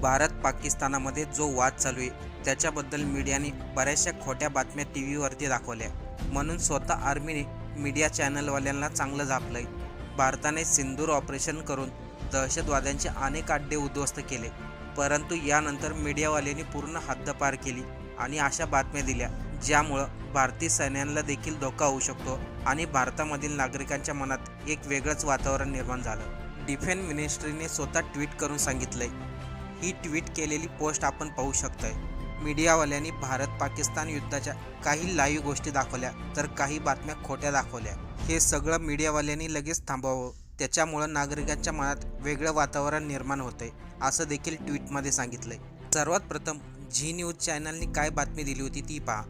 भारत पाकिस्तानामध्ये जो वाद चालू आहे त्याच्याबद्दल मीडियाने बऱ्याचशा खोट्या बातम्या टी व्हीवरती दाखवल्या. म्हणून स्वतः आर्मीने मीडिया चॅनलवाल्यांना चांगलं झापलंय. भारताने सिंदूर ऑपरेशन करून दहशतवाद्यांचे अनेक अड्डे उद्ध्वस्त केले. परंतु यानंतर मीडियावाल्यांनी पूर्ण हद्दपार केली आणि अशा बातम्या दिल्या ज्यामुळं भारतीय सैन्यांना देखील धोका होऊ शकतो आणि भारतामधील नागरिकांच्या मनात एक वेगळंच वातावरण निर्माण झालं. डिफेन्स मिनिस्ट्रीने स्वतः ट्विट करून सांगितलंय ही ट्विट केलेली पोस्ट आपण पाहू शकतोय. मीडियावाल्यांनी भारत पाकिस्तान युद्धाच्या काही लाईव्ह गोष्टी दाखवल्या तर काही बातम्या खोट्या दाखवल्या. हे सगळं मीडियावाल्यांनी लगेच थांबवावं. त्याच्यामुळं नागरिकांच्या मनात वेगळं वातावरण निर्माण होतंय असं देखील ट्विटमध्ये सांगितलंय. सर्वात प्रथम झी न्यूज चॅनलनी काय बातमी दिली होती ती पहा.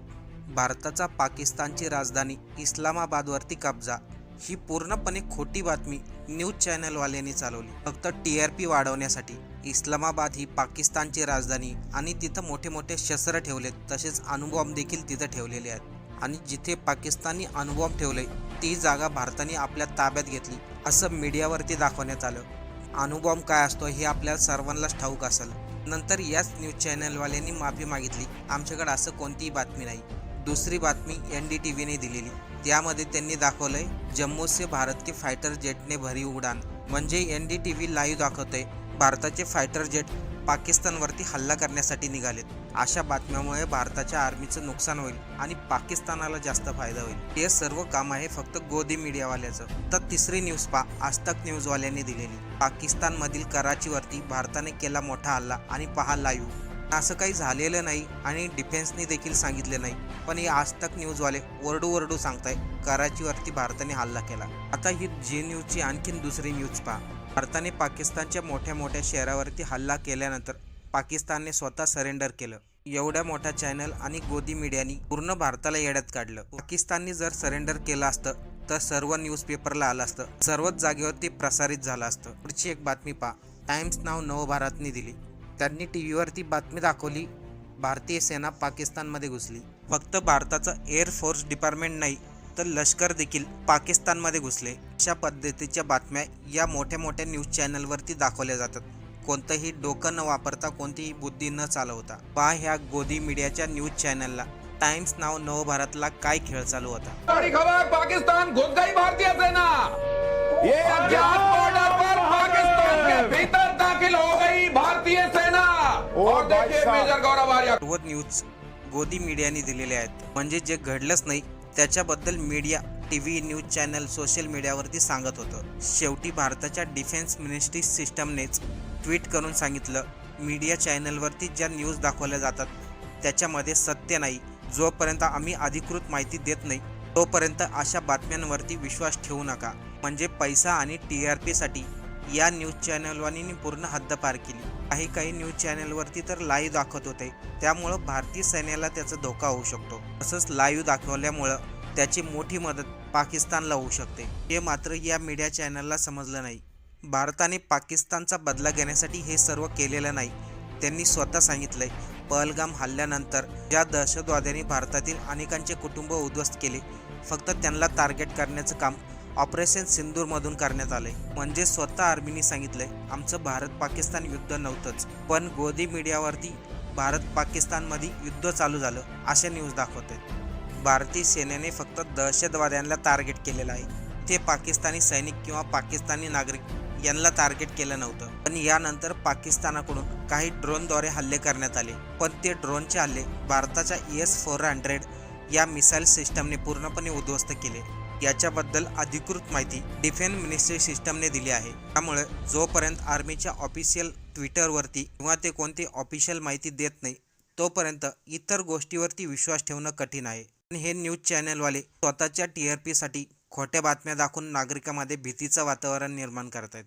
भारताचा पाकिस्तानची राजधानी इस्लामाबादवरती कब्जा ही पूर्णपणे खोटी बातमी न्यूज चॅनलवाल्यांनी चालवली. फक्त टी आर पी वाढवण्यासाठी इस्लामाबाद ही पाकिस्तानची राजधानी आणि तिथं मोठे मोठे शस्त्र ठेवलेत तसेच अणुबॉम्ब देखील तिथं ठेवलेले आहेत. आणि जिथे पाकिस्तानी अणुबॉम्ब ठेवले ती जागा भारताने आपल्या ताब्यात घेतली असं मीडियावरती दाखवण्यात आलं. अणुबॉम्ब काय असतो हे आपल्याला सर्वांनाच ठाऊक असेल. नंतर याच न्यूज चॅनलवाल्यांनी माफी मागितली आमच्याकडे असं कोणतीही बातमी नाही. दुसरी बातमी एन डी टी व्हीने दिलेली. त्यामध्ये त्यांनी दाखवलंय जम्मू से भारत के फायटर जेटने भरी उडान. म्हणजे N D T V live दाखवतंय भारताचे फायटर जेट पाकिस्तानवरती हल्ला करण्यासाठी निघालेत. अशा बातम्यामुळे भारताच्या आर्मीचं नुकसान होईल आणि पाकिस्तानाला जास्त फायदा होईल. हे सर्व काम आहे फक्त गोदी मीडियावाल्याचं. तर तिसरी न्यूज पा आजतक न्यूजवाल्यांनी दिलेली. पाकिस्तानमधील कराचीवरती भारताने केला मोठा हल्ला आणि पहा लाईव्ह असं काही झालेलं नाही आणि डिफेन्सने देखील सांगितले नाही. पण हे आजतक न्यूजवाले ओरडू ओरडू सांगताय कराचीवरती भारताने हल्ला केला. आता ही जी न्यूजची आणखीन दुसरी न्यूज पहा. भारताने पाकिस्तानच्या मोठ्या मोठ्या शहरावरती हल्ला केल्यानंतर पाकिस्तानने स्वतः सरेंडर केलं. एवढ्या मोठ्या चॅनल आणि गोदी मीडियानी पूर्ण भारताला येड्यात काढलं. पाकिस्तानने जर सरेंडर केलं असतं तर सर्व न्यूजपेपरला आलं असतं. सर्वच जागेवरती प्रसारित झालं असतं. पुढची एक बातमी पहा. टाइम्स नाव नवभारतने दिली. त्यांनी टी व्हीवरती बातमी दाखवली भारतीय सेना पाकिस्तानमध्ये घुसली. फक्त भारताचं एअरफोर्स डिपार्टमेंट नाही तर लष्कर देखील पाकिस्तानमध्ये घुसले. अशा पद्धतीच्या बातम्या या मोठ्या मोठ्या न्यूज चॅनलवरती दाखवल्या जातात. कोणतंही डोकं न वापरता कोणतीही बुद्धी न चालवता. पहा ह्या गोदी मीडियाच्या न्यूज चॅनलला टाइम्स नाव नवभारतला काय खेळ चालू होता? पाकिस्तान भारतीय मेजर सर्व न्यूज गोदी मीडियाने दिलेले आहेत. म्हणजे जे घडलंच नाही त्याच्याबद्दल media T V news channel social मीडियावरती सांगत होतं. शेवटी भारताच्या डिफेन्स मिनिस्ट्री सिस्टमनेच ट्विट करून सांगितलं मीडिया चॅनलवरती ज्या न्यूज दाखवल्या जातात त्याच्यामध्ये सत्य नाही. जोपर्यंत आम्ही अधिकृत माहिती देत नाही तोपर्यंत अशा बातम्यांवरती विश्वास ठेवू नका. म्हणजे पैसा आणि टी आर पीसाठी या न्यूज चॅनलवाल्यांनी पूर्ण हद्दपार केली. काही काही न्यूज चॅनलवरती तर लाईव्ह दाखवत होते. त्यामुळं भारतीय सैन्याला त्याचा धोका होऊ शकतो. तसंच लाईव्ह दाखवल्यामुळं त्याची मोठी मदत पाकिस्तानला होऊ शकते. हे मात्र या मीडिया चॅनलला समजलं नाही. भारताने पाकिस्तानचा बदला घेण्यासाठी हे सर्व केलेलं नाही त्यांनी स्वतः सांगितलंय. पहलगाम हल्ल्यानंतर ज्या दहशतवाद्यांनी भारतातील अनेकांचे कुटुंब उद्ध्वस्त केले. फक्त त्यांना टार्गेट करण्याचं काम ऑपरेशन सिंदूरमधून करण्यात आले म्हणजे स्वतः आर्मीने सांगितलंय आमचं भारत पाकिस्तान युद्ध नव्हतंच पण गोदी मीडियावरती भारत पाकिस्तानमध्ये युद्ध चालू झालं अशा न्यूज दाखवते भारतीय सेनेने फक्त दहशतवाद्यांना टार्गेट केलेलं आहे. ते पाकिस्तानी सैनिक किंवा पाकिस्तानी नागरिक यांना टार्गेट केलं नव्हतं. पण यानंतर पाकिस्तानाकडून काही ड्रोनद्वारे हल्ले करण्यात आले. पण ते ड्रोनचे हल्ले भारताच्या एस फोर हंड्रेड या मिसाईल सिस्टमने पूर्णपणे उद्ध्वस्त केले. याच्याबद्दल अधिकृत माहिती डिफेन्स मिनिस्ट्री सिस्टमने दिली आहे. त्यामुळे जोपर्यंत आर्मीच्या ऑफिशियल ट्विटरवरती किंवा ते कोणती ऑफिशियल माहिती देत नाही तोपर्यंत इतर गोष्टीवरती विश्वास ठेवणं कठीण आहे. पण हे न्यूज चॅनलवाले स्वतःच्या टी आर पीसाठी खोट्या बातम्या दाखवून नागरिकांमध्ये भीतीचं वातावरण निर्माण करत आहेत